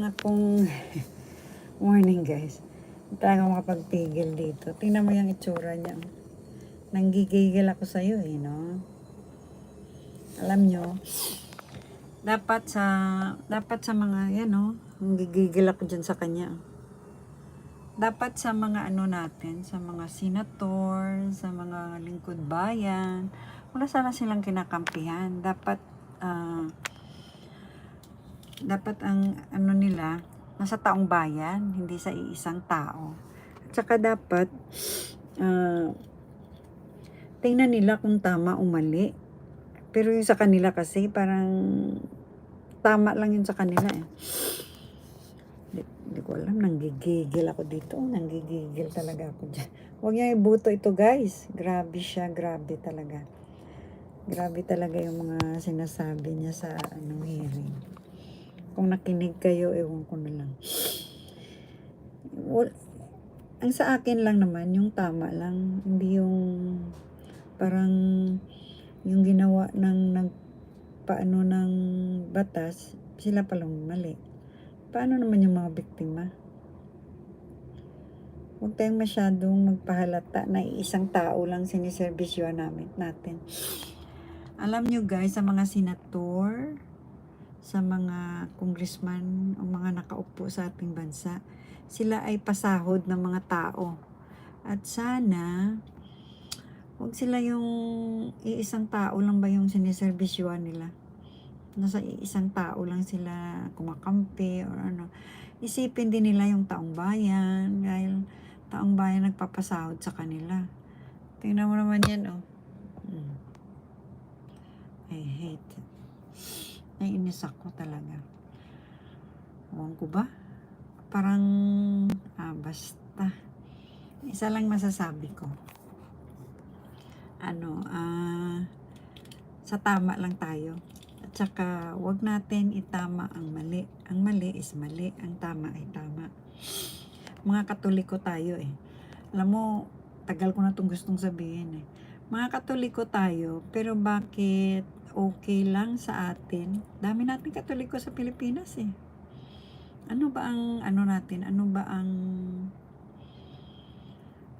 lang akong morning guys. Hindi talaga makapagpigil dito. Tingnan mo yung itsura niya. Nanggigigil ako sa'yo eh, no? Alam nyo, dapat sa, dapat sa mga, yan no, nanggigigil ako dyan sa kanya. Dapat sa mga ano natin, sa mga senator, sa mga lingkod bayan, wala sana silang kinakampihan. Dapat, ah, dapat ang ano nila, nasa taong bayan, hindi sa iisang tao. At saka dapat, ah, tingnan nila kung tama o mali. Pero yung sa kanila kasi, parang tama lang yun sa kanila eh. Di, di ko alam, nanggigigil ako dito. Nanggigigil talaga ako dyan. Huwag niya ibuto ito guys. Grabe siya, grabe talaga. Grabe talaga yung mga sinasabi niya sa anong hearing. Kung nakinig kayo, ewan ko na lang. Well, ang sa akin lang naman, yung tama lang. Hindi yung parang yung ginawa ng nagpaano ng batas, sila palang mali. Paano naman yung mga biktima? Huwag tayong masyadong magpahalata na isang tao lang siniservisyo namin natin. Alam nyo guys, sa mga senator, sa mga congressman, o mga nakaupo sa ating bansa, sila ay pasahod ng mga tao. At sana, huwag sila yung iisang tao lang ba yung siniservisyoan nila. Nasa iisang tao lang sila kumakampi or ano. Isipin din nila yung taong bayan dahil taong bayan nagpapasahod sa kanila. Tingnan mo naman yan, oh. Hmm. I hate it. Naiinis ako talaga. Ewan ko ba? Parang, ah, basta. Isa lang masasabi ko. Ano, ah, sa tama lang tayo. At saka, wag natin itama ang mali. Ang mali is mali. Ang tama ay tama. Mga katoliko tayo eh. Alam mo, tagal ko na itong gustong sabihin eh. Mga katoliko tayo, pero bakit okay lang sa atin? Dami natin katoliko sa Pilipinas eh. Ano ba ang ano natin? Ano ba ang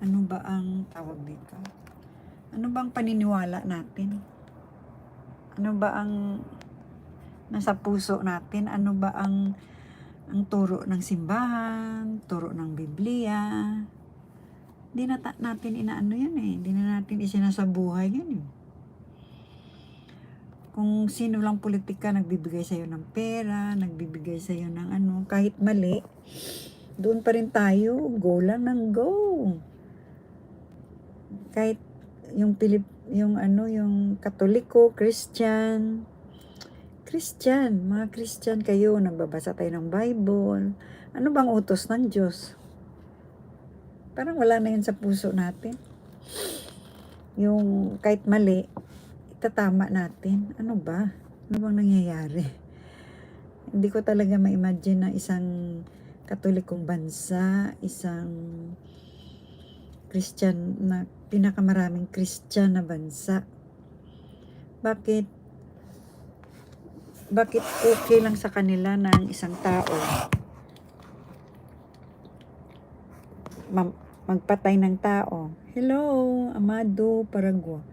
ano ba ang tawag dito? Ano ba ang paniniwala natin? Ano ba ang nasa puso natin? Ano ba ang ang turo ng simbahan, turo ng Biblia? Hindi na natin inaano yan eh. Hindi na natin isinasabuhay yan eh. Kung sino lang politika nagbibigay sa'yo ng pera, nagbibigay sa'yo ng ano, kahit mali, doon pa rin tayo, go lang ng go. Kahit yung Pilip, yung ano, yung Katoliko, Christian, Christian, mga Christian kayo, nagbabasa tayo ng Bible. Ano bang utos ng Diyos? Parang wala na yun sa puso natin. Yung kahit mali, itatama natin. Ano ba? Ano bang nangyayari? Hindi ko talaga ma-imagine na isang katolikong bansa, isang Christian na pinakamaraming Christian na bansa. Bakit bakit okay lang sa kanila ng isang tao ma- magpatay ng tao. Hello, Amado Paragua.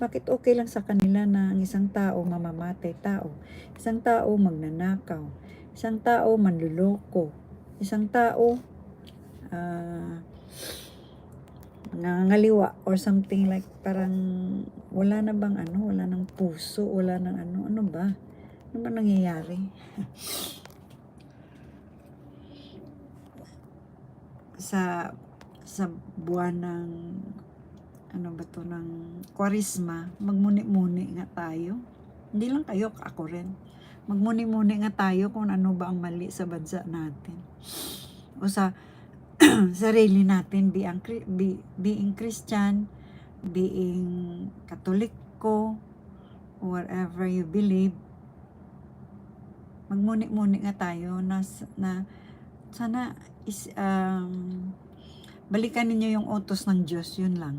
Bakit okay lang sa kanila na ang isang tao mamamatay tao? Isang tao magnanakaw. Isang tao manluloko. Isang tao ah nangangaliwa or something like parang wala na bang ano, wala nang puso, wala nang ano, ano ba? Ano ba nangyayari? sa sa buwan ng ano ba to ng kwarisma, magmuni-muni nga tayo. Hindi lang kayo, ako rin. Magmuni-muni nga tayo kung ano ba ang mali sa bansa natin. O sa sarili natin, being, be, being Christian, being Katoliko, whatever you believe, magmuni-muni nga tayo na, na sana is, um, balikan ninyo yung utos ng Diyos, yun lang.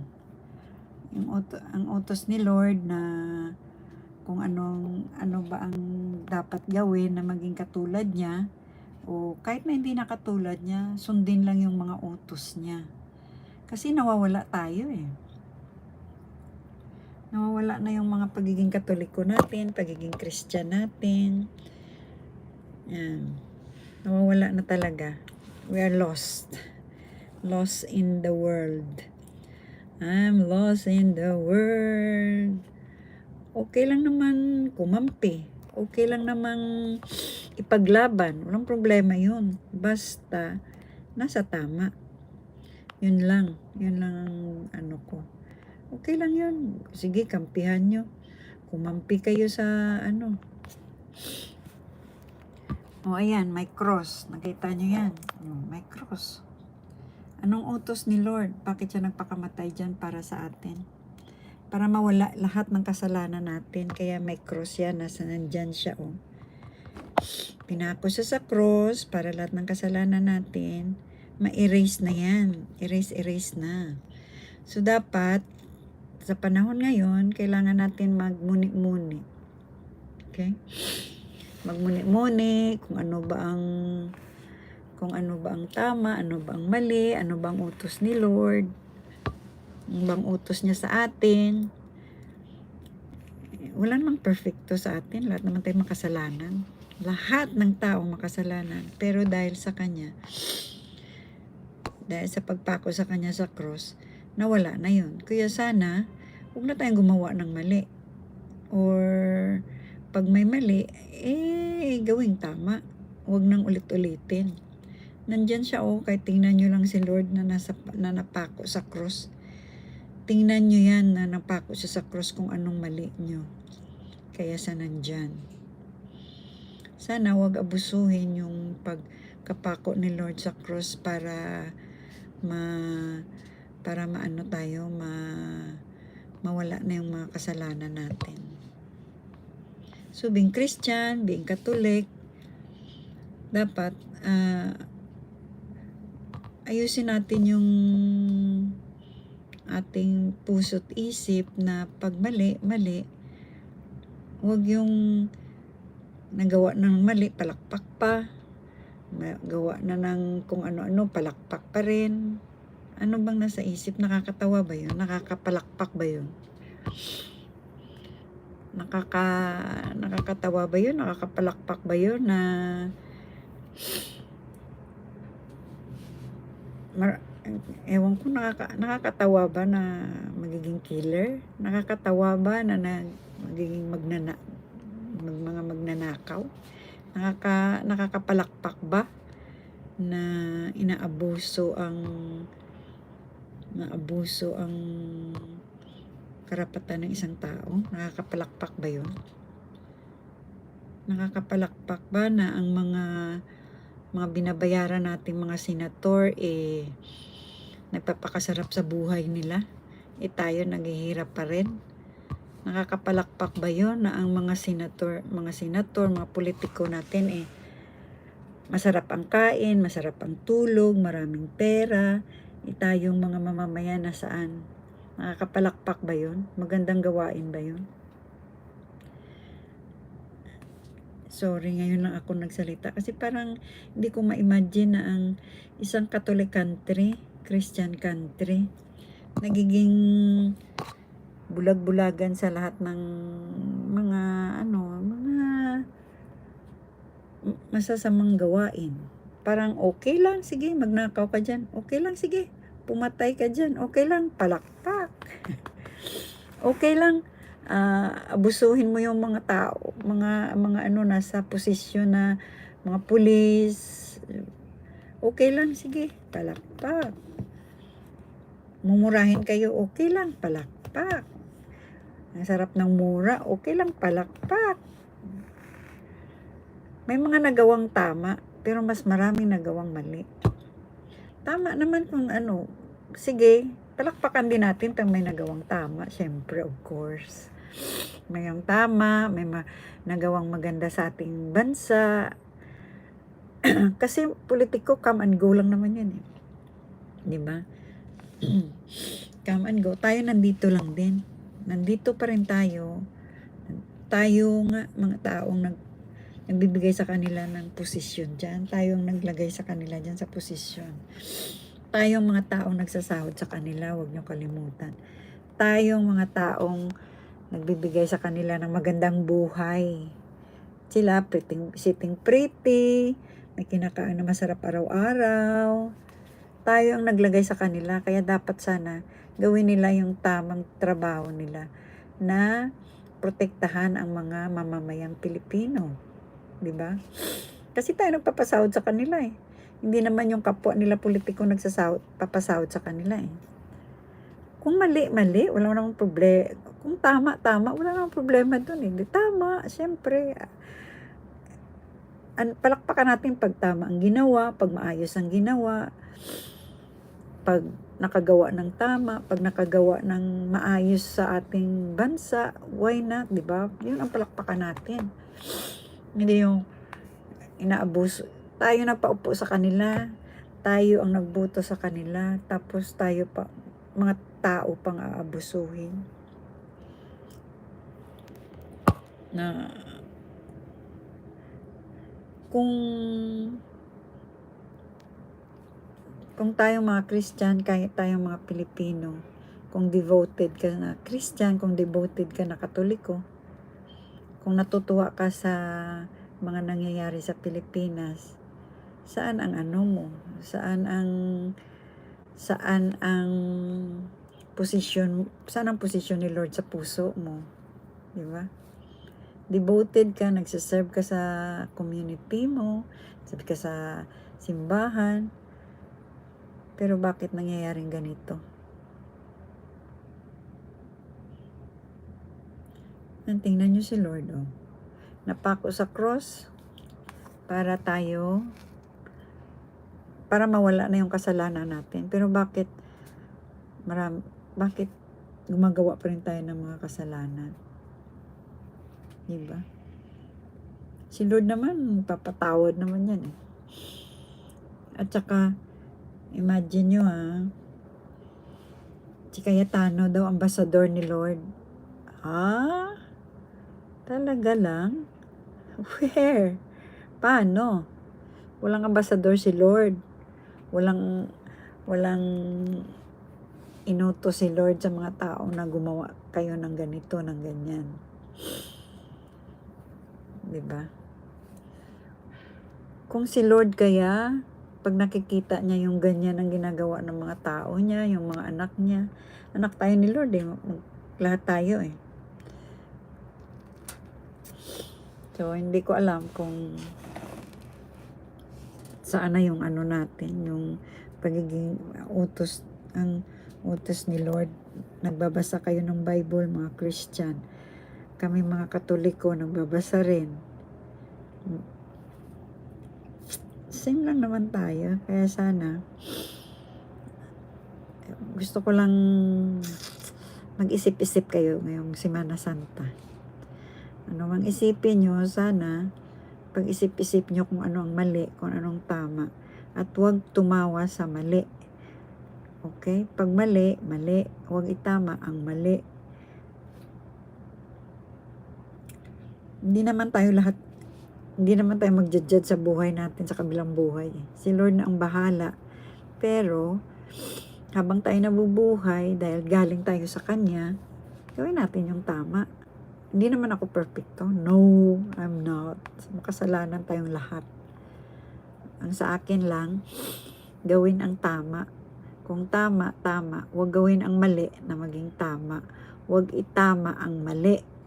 Yung uto, ang utos ni Lord na kung anong ano ba ang dapat gawin na maging katulad niya O kahit na hindi nakatulad niya, sundin lang yung mga utos niya. Kasi nawawala tayo eh. Nawawala na yung mga pagiging katoliko natin, pagiging Christian natin. Yan. Nawawala na talaga. We are lost. Lost in the world. I'm lost in the world. Okay lang naman kumampi. Okay lang namang ipaglaban. Walang problema yun. Basta, nasa tama. Yun lang. Yun lang ang ano ko. Okay lang yun. Sige, kampihan nyo. Kumampi kayo sa ano. O ayan, may cross. Nakita nyo yan. May cross. Anong utos ni Lord? Bakit siya nagpakamatay dyan para sa atin? Para mawala lahat ng kasalanan natin. Kaya may cross yan. Nasa nandyan siya. Oh. Pinako siya sa cross para lahat ng kasalanan natin ma-erase na yan. Erase, erase na. So, dapat, sa panahon ngayon, kailangan natin magmuni-muni. Okay? Magmuni-muni kung ano ba ang kung ano ba ang tama, ano ba ang mali, ano ba ang utos ni Lord, ano bang utos niya sa atin. Wala namang perfecto sa atin. Lahat naman tayo makasalanan. Lahat ng tao makasalanan. Pero dahil sa Kanya, dahil sa pagpako sa Kanya sa cross, nawala na yun. Kaya sana, huwag na tayong gumawa ng mali. Or, pag may mali, eh, gawing tama. Huwag nang ulit-ulitin. Nandyan siya, oh, kahit tingnan nyo lang si Lord na, nasa, na napako sa cross. Tingnan nyo yan na napako siya sa cross kung anong mali nyo. Kaya sa nandyan. Sana wag abusuhin yung pagkapako ni Lord sa cross para ma para maano tayo ma mawala na yung mga kasalanan natin. So being Christian, being Catholic, dapat ah, ayusin natin yung ating puso't isip na pag mali, mali, huwag yung nagawa ng mali, palakpak pa. Gawa na ng kung ano-ano, palakpak pa rin. Ano bang nasa isip? Nakakatawa ba yun? Nakakapalakpak ba yun? Nakaka, nakakatawa ba yun? Nakakapalakpak ba yun na mar, ewan ko, nakaka, nakakatawa ba na magiging killer? Nakakatawa ba na, na magiging magnana, mag, mga magnanakaw? Nakaka, nakakapalakpak ba na inaabuso ang naabuso ang karapatan ng isang tao? Nakakapalakpak ba yun? Nakakapalakpak ba na ang mga mga binabayaran nating mga senator eh nagpapakasarap sa buhay nila? Eh tayo naghihirap pa rin? Nakakapalakpak ba yun na ang mga senator, mga senator, mga politiko natin eh masarap ang kain, masarap ang tulog, maraming pera, eh tayong mga mamamayan na saan? Nakakapalakpak ba yun? Magandang gawain ba yun? Sorry, ngayon lang ako nagsalita. Kasi parang hindi ko ma-imagine na ang isang Catholic country, Christian country, nagiging bulag-bulagan sa lahat ng mga ano, mga masasamang gawain. Parang okay lang, sige, magnakaw ka dyan. Okay lang, sige, pumatay ka dyan. Okay lang, palakpak. okay lang, ah, abusuhin mo yung mga tao, mga mga ano nasa posisyon na mga pulis. Okay lang, sige, palakpak. Mumurahin kayo, okay lang, palakpak. Ang sarap ng mura, okay lang, palakpak. May mga nagawang tama, pero mas maraming nagawang mali. Tama naman kung ano, sige, palakpakan din natin pag may nagawang tama, syempre, of course. May yung tama, may ma- nagawang maganda sa ating bansa. Kasi politiko, come and go lang naman yan eh. Di ba? come and go. Tayo nandito lang din. Nandito pa rin tayo. Tayo nga, mga taong nag, nagbibigay sa kanila ng posisyon dyan. Tayo ang naglagay sa kanila dyan sa posisyon. Tayong mga taong nagsasahod sa kanila, huwag niyo kalimutan. Tayong mga taong nagbibigay sa kanila ng magandang buhay. Sila pretty, sitting pretty, may kinakain na masarap araw-araw. Tayo ang naglagay sa kanila, kaya dapat sana gawin nila yung tamang trabaho nila na protektahan ang mga mamamayang Pilipino. ba? Kasi tayo nagpapasahod sa kanila eh. Hindi naman yung kapwa nila politiko nagsasahod, papasahod sa kanila eh. Kung mali, mali, wala namang problema. Kung tama, tama, wala namang problema doon eh. Tama, siyempre. An, palakpakan natin pag tama ang ginawa, pag maayos ang ginawa, pag nakagawa ng tama, pag nakagawa ng maayos sa ating bansa, why not, di ba? Yun ang palakpakan natin. Hindi yung inaabuso. Tayo na paupo sa kanila, tayo ang nagboto sa kanila, tapos tayo pa, mga tao pang aabusuhin. Na kung kung tayong mga Christian, kahit tayong mga Pilipino, kung devoted ka na Christian, kung devoted ka na Katoliko, kung natutuwa ka sa mga nangyayari sa Pilipinas, saan ang ano mo? Saan ang saan ang posisyon, saan ang posisyon ni Lord sa puso mo? Di ba? Devoted ka, nagsiserve ka sa community mo, sabi ka sa simbahan, pero bakit nangyayaring ganito? Tingnan nyo si Lord, oh. Napako sa cross para tayo, para mawala na yung kasalanan natin. Pero bakit, maram, bakit gumagawa pa rin tayo ng mga kasalanan? Diba? Si Lord naman, papatawad naman yan eh. At saka, Imagine nyo ha. Si Cayetano daw, ambasador ni Lord. Ah? Talaga lang? Where? Paano? Walang ambasador si Lord. Walang, walang inuto si Lord sa mga tao na gumawa kayo ng ganito, ng ganyan. 'Di ba? Kung si Lord kaya pag nakikita niya yung ganyan ang ginagawa ng mga tao niya, yung mga anak niya. Anak tayo ni Lord eh. Lahat tayo eh. So, hindi ko alam kung saan na yung ano natin, yung pagiging utos, ang utos ni Lord. Nagbabasa kayo ng Bible, mga Christian. Kami mga Katoliko, nagbabasa rin same lang naman tayo. Kaya sana, gusto ko lang mag-isip-isip kayo ngayong Semana Santa. Ano mang isipin nyo, sana, pag-isip-isip nyo kung ano ang mali, kung anong tama. At huwag tumawa sa mali. Okay? Pag mali, mali. Huwag itama ang mali. Hindi naman tayo lahat hindi naman tayo mag-judge sa buhay natin sa kabilang buhay. Si Lord na ang bahala. Pero, habang tayo nabubuhay, dahil galing tayo sa Kanya, gawin natin yung tama. Hindi naman ako perfecto. No, I'm not. Makasalanan tayong lahat. Ang sa akin lang, gawin ang tama. Kung tama, tama. Huwag gawin ang mali na maging tama. Huwag itama ang mali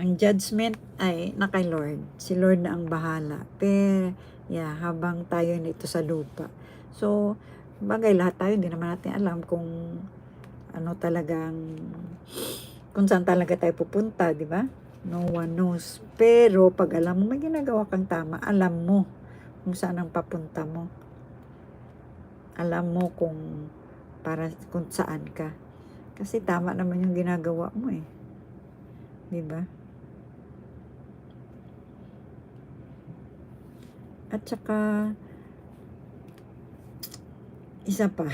ang judgment ay na kay Lord. Si Lord na ang bahala. Pero, yeah, habang tayo nito sa lupa. So, bagay lahat tayo, hindi naman natin alam kung ano talagang, kung saan talaga tayo pupunta, di ba? No one knows. Pero, pag alam mo, may ginagawa kang tama, alam mo kung saan ang papunta mo. Alam mo kung para kung saan ka. Kasi tama naman yung ginagawa mo eh. 'Di ba? At saka, isa pa,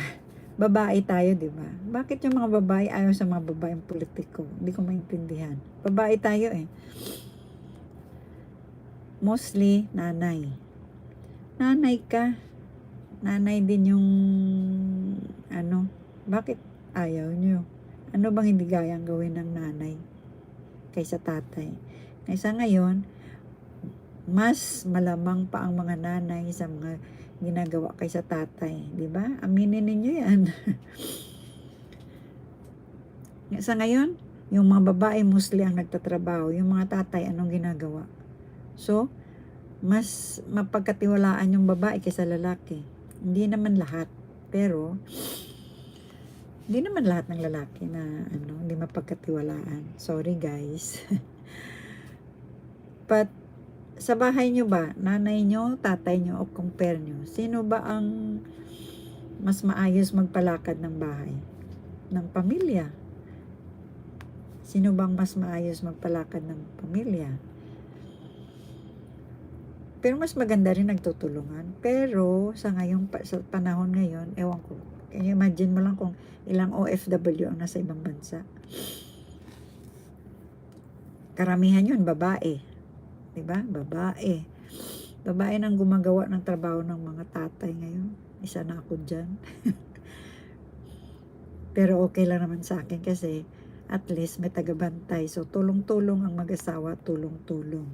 babae tayo, di ba? Bakit yung mga babae ayaw sa mga babaeng politiko? Hindi ko maintindihan. Babae tayo eh. Mostly, nanay. Nanay ka. Nanay din yung, ano, bakit ayaw nyo? Ano bang hindi gayang gawin ng nanay kaysa tatay? Kaysa ngayon, mas malamang pa ang mga nanay sa mga ginagawa kaysa tatay, di ba? Aminin ninyo 'yan. sa ngayon, yung mga babae mostly ang nagtatrabaho, yung mga tatay anong ginagawa? So, mas mapagkatiwalaan yung babae kaysa lalaki. Hindi naman lahat, pero hindi naman lahat ng lalaki na ano, hindi mapagkatiwalaan. Sorry guys. But sa bahay nyo ba, nanay nyo, tatay nyo, o compare nyo, sino ba ang mas maayos magpalakad ng bahay? Ng pamilya. Sino bang mas maayos magpalakad ng pamilya? Pero mas maganda rin nagtutulungan. Pero sa ngayong sa panahon ngayon, ewan ko. Imagine mo lang kung ilang OFW ang nasa ibang bansa. Karamihan yun, babae. 'Di ba? Babae. Babae nang gumagawa ng trabaho ng mga tatay ngayon. Isa na ako diyan. Pero okay lang naman sa akin kasi at least may tagabantay. So tulong-tulong ang mag-asawa, tulong-tulong.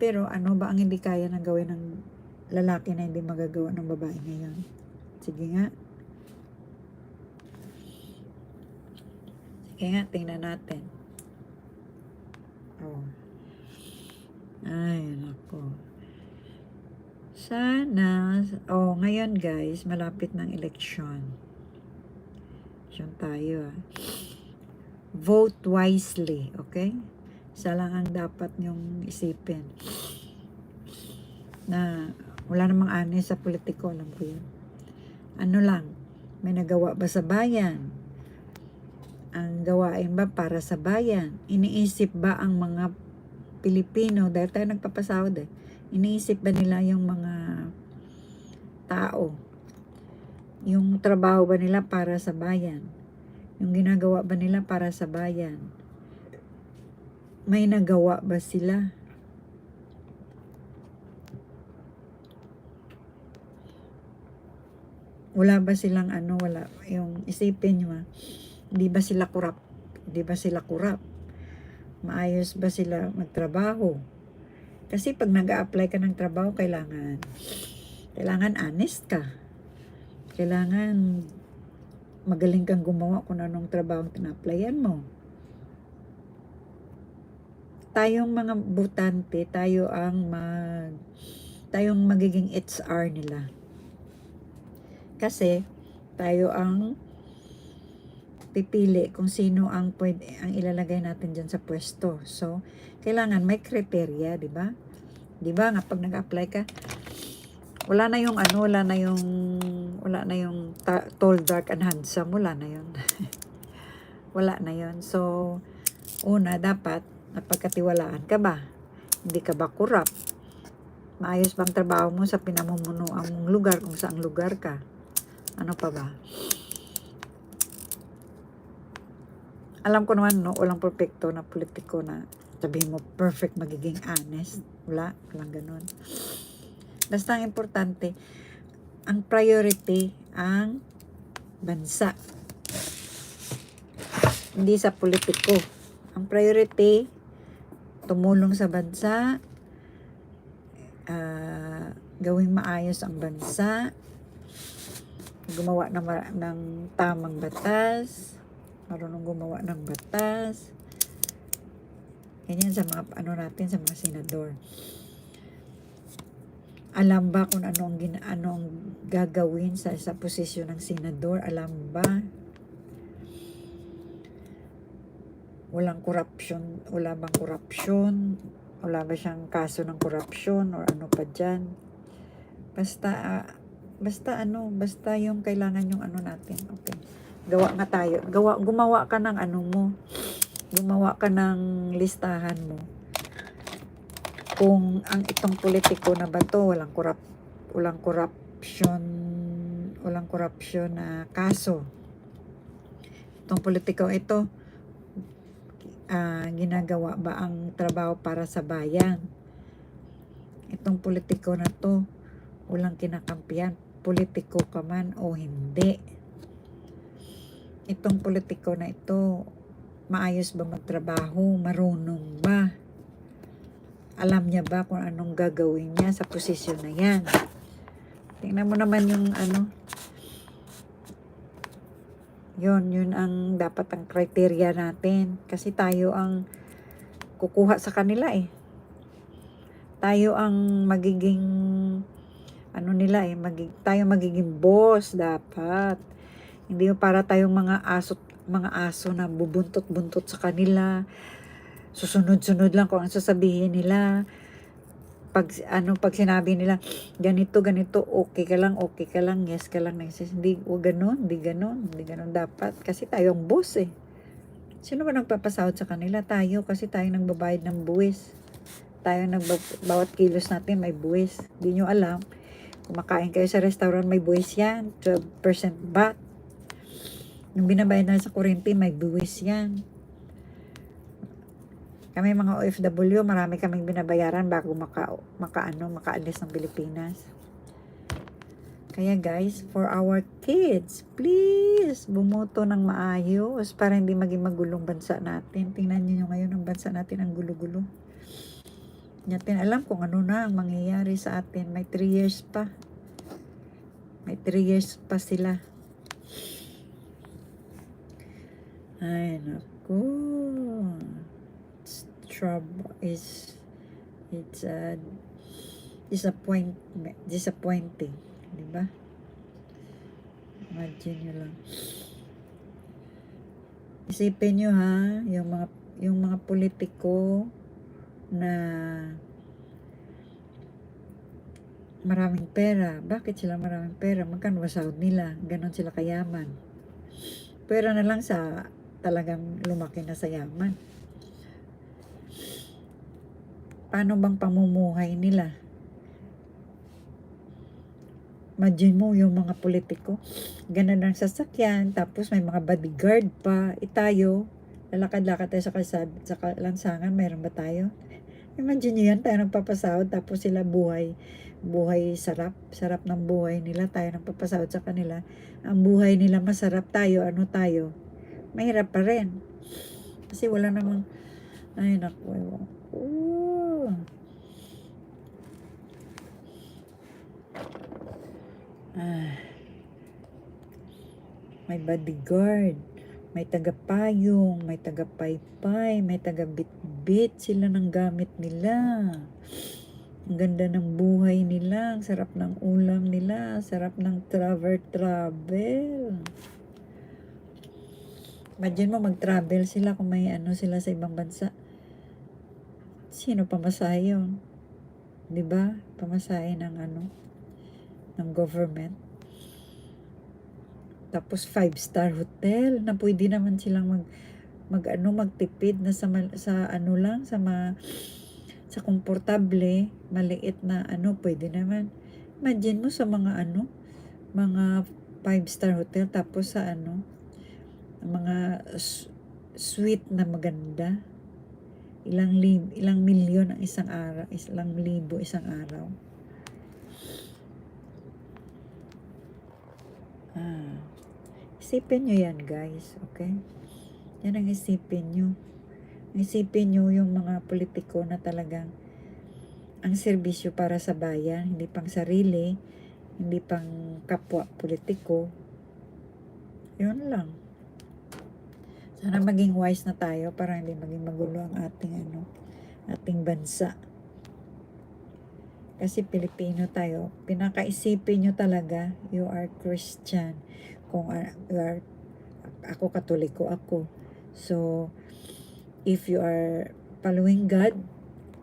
Pero ano ba ang hindi kaya na gawin ng lalaki na hindi magagawa ng babae ngayon? Sige nga. Sige nga, tingnan natin. Oh. Ay, nako. Sana, oh, ngayon guys, malapit ng eleksyon. Eleksyon tayo. ah. Vote wisely, okay? Isa lang ang dapat nyong isipin. Na wala namang ani sa politiko, alam ko yun. Ano lang, may nagawa ba sa bayan? Ang gawain ba para sa bayan? Iniisip ba ang mga Pilipino, dahil tayo nagpapasahod eh, iniisip ba nila yung mga tao? Yung trabaho ba nila para sa bayan? Yung ginagawa ba nila para sa bayan? May nagawa ba sila? Wala ba silang ano, wala, yung isipin nyo ah, hindi ba sila kurap? Hindi ba sila kurap? Maayos ba sila magtrabaho. Kasi pag nag apply ka ng trabaho, kailangan, kailangan honest ka. Kailangan magaling kang gumawa kung anong trabaho ang tina-applyan mo. Tayong mga butante, tayo ang mag, tayong magiging HR nila. Kasi, tayo ang pipili kung sino ang pwede ang ilalagay natin diyan sa pwesto. So, kailangan may kriteriya, 'di ba? 'Di ba nga pag nag-apply ka, wala na yung ano, wala na yung wala na yung ta- tall, dark and handsome, wala na yun. wala na yun. So, una dapat napagkatiwalaan ka ba? Hindi ka ba kurap? Maayos bang trabaho mo sa pinamumuno ang lugar kung saang lugar ka? Ano pa ba? Alam ko naman, no, walang perfecto na politiko na sabihin mo perfect magiging honest. Wala, walang ganun. Basta ang importante, ang priority ang bansa. Hindi sa politiko. Ang priority, tumulong sa bansa, ah, gawing maayos ang bansa, gumawa ng, ng tamang batas, marunong gumawa ng batas. Ganyan sa mga ano natin sa mga senador. Alam ba kung ano ang gina, ano ang gagawin sa sa posisyon ng senador? Alam ba? Walang corruption, wala bang corruption? Wala ba siyang kaso ng corruption or ano pa diyan? Basta ah, basta ano, basta yung kailangan yung ano natin. Okay gawa nga tayo. Gawa, gumawa ka ng ano mo. Gumawa ka ng listahan mo. Kung ang itong politiko na ba to, walang corrupt, walang corruption, walang korupsyon na kaso. Itong politiko ito, ah, ginagawa ba ang trabaho para sa bayan? Itong politiko na to, walang kinakampiyan. Politiko ka man o hindi. Itong politiko na ito, maayos ba magtrabaho? Marunong ba? Alam niya ba kung anong gagawin niya sa posisyon na yan? Tingnan mo naman yung ano. Yun, yun ang dapat ang criteria natin. Kasi tayo ang kukuha sa kanila eh. Tayo ang magiging ano nila eh, magig, tayo magiging boss dapat. Hindi para tayong mga aso, mga aso na bubuntot-buntot sa kanila. Susunod-sunod lang kung ang sasabihin nila. Pag ano pag sinabi nila ganito ganito okay ka lang okay ka lang yes ka lang. Yes hindi o ganon hindi ganon hindi ganon dapat. Kasi tayo ang boss eh. Sino ba nagpapasahod sa kanila? Tayo kasi tayo nang babayad ng buwis. Tayo nang bawat kilos natin may buwis. Hindi nyo alam kumakain kayo sa restaurant may buwis yan 12% VAT yung binabayad na sa kuryente may buwis yan kami mga OFW, marami kaming binabayaran bago maka, maka ano, makaalis ng Pilipinas. Kaya guys, for our kids, please, bumoto ng maayos para hindi maging magulong bansa natin. Tingnan niyo ngayon ang bansa natin ang gulo-gulo. Natin alam kung ano na ang mangyayari sa atin. May 3 years pa. May 3 years pa sila. Ay, naku trouble is it's uh, disappoint disappointing, di ba? Imagine nyo lang. Isipin nyo ha, yung mga yung mga politiko na maraming pera. Bakit sila maraming pera? Magkano ba sahod nila? Ganon sila kayaman. Pera na lang sa talagang lumaki na sa yaman paano bang pamumuhay nila? Imagine mo yung mga politiko, ganun ang sasakyan, tapos may mga bodyguard pa, itayo, lalakad-lakad tayo sa kalsad, sa lansangan, mayroon ba tayo? Imagine nyo yan, tayo nagpapasahod, tapos sila buhay, buhay sarap, sarap ng buhay nila, tayo nagpapasahod sa kanila. Ang buhay nila masarap tayo, ano tayo? Mahirap pa rin. Kasi wala namang, ay naku, ewan ko. Ah. May bodyguard, may tagapayong, may tagapaypay, may tagabitbit sila ng gamit nila. Ang ganda ng buhay nila, ang sarap ng ulam nila, sarap ng travel-travel. Imagine mo mag-travel sila kung may ano sila sa ibang bansa. Sino pamasahe yun? ba? Pamasahe ng ano? ng government. Tapos five-star hotel na pwede naman silang mag mag ano magtipid na sa sa ano lang sa ma, sa komportable, maliit na ano pwede naman. Imagine mo sa mga ano, mga five-star hotel tapos sa ano mga suite na maganda ilang lib, ilang milyon ang isang araw, ilang libo isang araw. Ah. Isipin nyo yan, guys. Okay? Yan ang isipin nyo. Isipin nyo yung mga politiko na talagang ang serbisyo para sa bayan, hindi pang sarili, hindi pang kapwa politiko. Yun lang. Sana maging wise na tayo para hindi maging magulo ang ating ano, ating bansa. Kasi Pilipino tayo, pinakaisipin nyo talaga, you are Christian. Kung uh, you are, ako katoliko ako. So, if you are following God,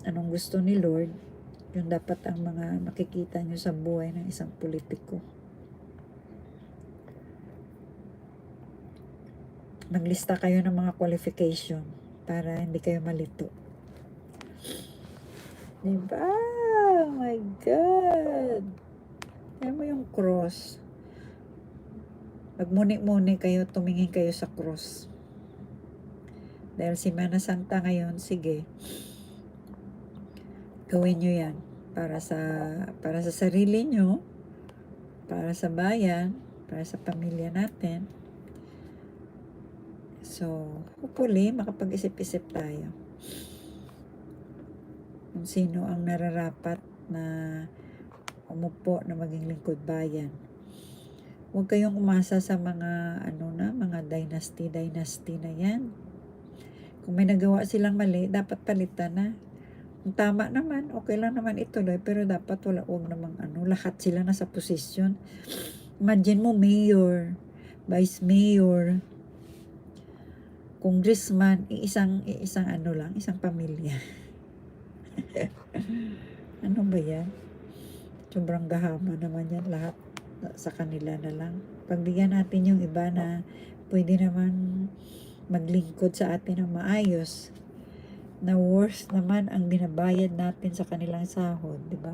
anong gusto ni Lord, yun dapat ang mga makikita nyo sa buhay ng isang politiko. Maglista kayo ng mga qualification para hindi kayo malito. Diba? Oh my God. Kaya mo yung cross. Magmuni-muni kayo, tumingin kayo sa cross. Dahil si Mana Santa ngayon, sige, gawin nyo yan para sa para sa sarili nyo, para sa bayan, para sa pamilya natin. So, hopefully, makapag-isip-isip tayo kung sino ang nararapat na umupo na maging lingkod bayan. Huwag kayong umasa sa mga ano na, mga dynasty dynasty na 'yan. Kung may nagawa silang mali, dapat palitan na. Kung tama naman, okay lang naman ituloy, pero dapat wala wag namang ano, lahat sila nasa posisyon. Imagine mo mayor, vice mayor, congressman, isang isang ano lang, isang pamilya. ano ba 'yan? Sobrang gahama naman yan lahat sa kanila na lang. Pagbigyan natin yung iba na pwede naman maglingkod sa atin ng maayos na worth naman ang binabayad natin sa kanilang sahod, di ba?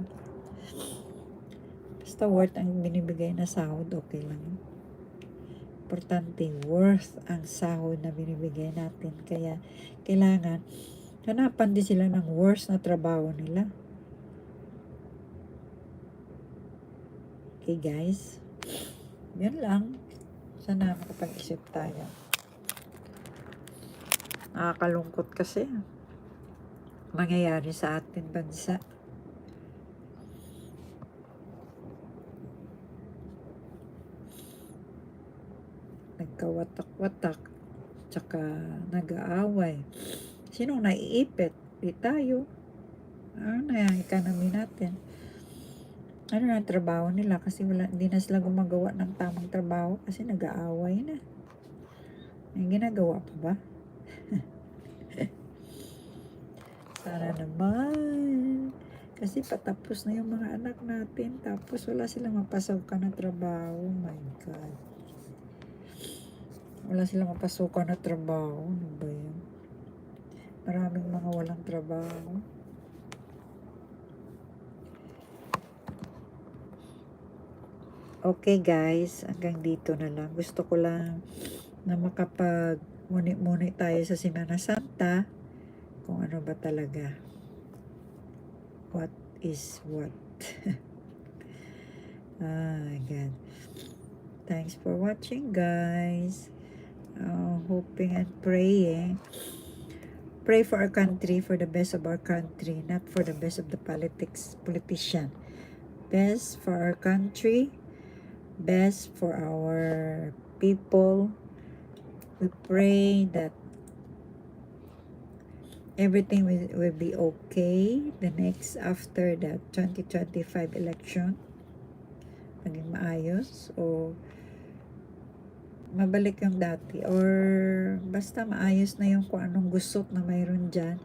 Basta worth ang binibigay na sahod, okay lang. Importante, worth ang sahod na binibigay natin. Kaya, kailangan, hanapan din sila ng worth na trabaho nila. Okay guys, yun lang. Sana makapag-isip tayo. Nakakalungkot kasi mangyayari sa atin bansa. Nagkawatak-watak, tsaka nag-aaway. Sinong naiipit? Di tayo. Ano na yung economy natin? ano na trabaho nila kasi wala, hindi na sila gumagawa ng tamang trabaho kasi nag-aaway na. May ginagawa pa ba? Sana naman. Kasi patapos na yung mga anak natin tapos wala silang mapasukan na trabaho. Oh my God. Wala silang mapasukan na trabaho. Ano ba yan? Maraming mga walang trabaho. Okay guys, hanggang dito na lang. Gusto ko lang na makapag muni-muni tayo sa Semana Santa kung ano ba talaga. What is what. ah, God. Thanks for watching guys. Uh, hoping and praying. Pray for our country, for the best of our country, not for the best of the politics politician. Best for our country, best for our people. We pray that everything will, will be okay the next after the 2025 election. Maging maayos o mabalik yung dati or basta maayos na yung kung anong gusot na mayroon dyan.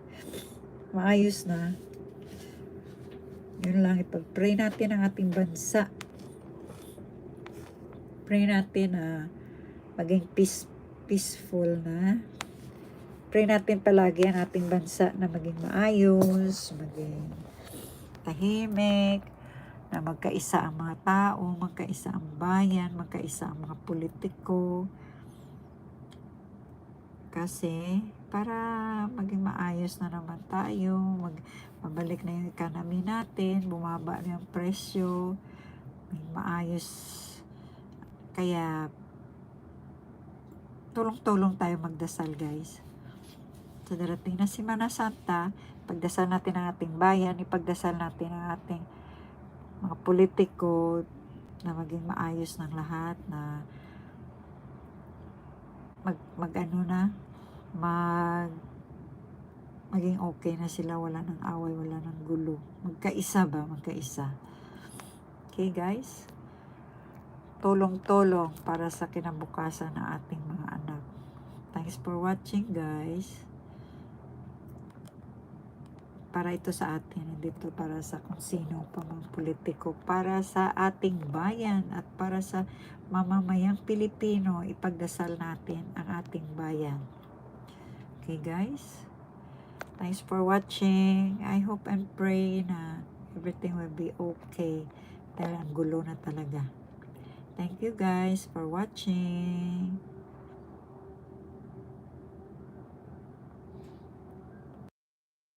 Maayos na. Yun lang, ipag-pray natin ang ating bansa pray natin na maging peace, peaceful na. Pray natin palagi ang ating bansa na maging maayos, maging tahimik, na magkaisa ang mga tao, magkaisa ang bayan, magkaisa ang mga politiko. Kasi para maging maayos na naman tayo, mag, mabalik na yung economy natin, bumaba na yung presyo, may maayos kaya, tulong-tulong tayo magdasal guys. Sa darating na Simana Santa, pagdasal natin ang ating bayan, ipagdasal natin ang ating mga politiko na maging maayos ng lahat, na mag, mag ano na, mag maging okay na sila, wala ng away, wala ng gulo. Magkaisa ba? Magkaisa. Okay guys? tulong-tulong para sa kinabukasan ng ating mga anak. Thanks for watching guys. Para ito sa atin, hindi ito para sa kung sino pa mga politiko. Para sa ating bayan at para sa mamamayang Pilipino, ipagdasal natin ang ating bayan. Okay guys? Thanks for watching. I hope and pray na everything will be okay. Dahil ang gulo na talaga. Thank you guys for watching.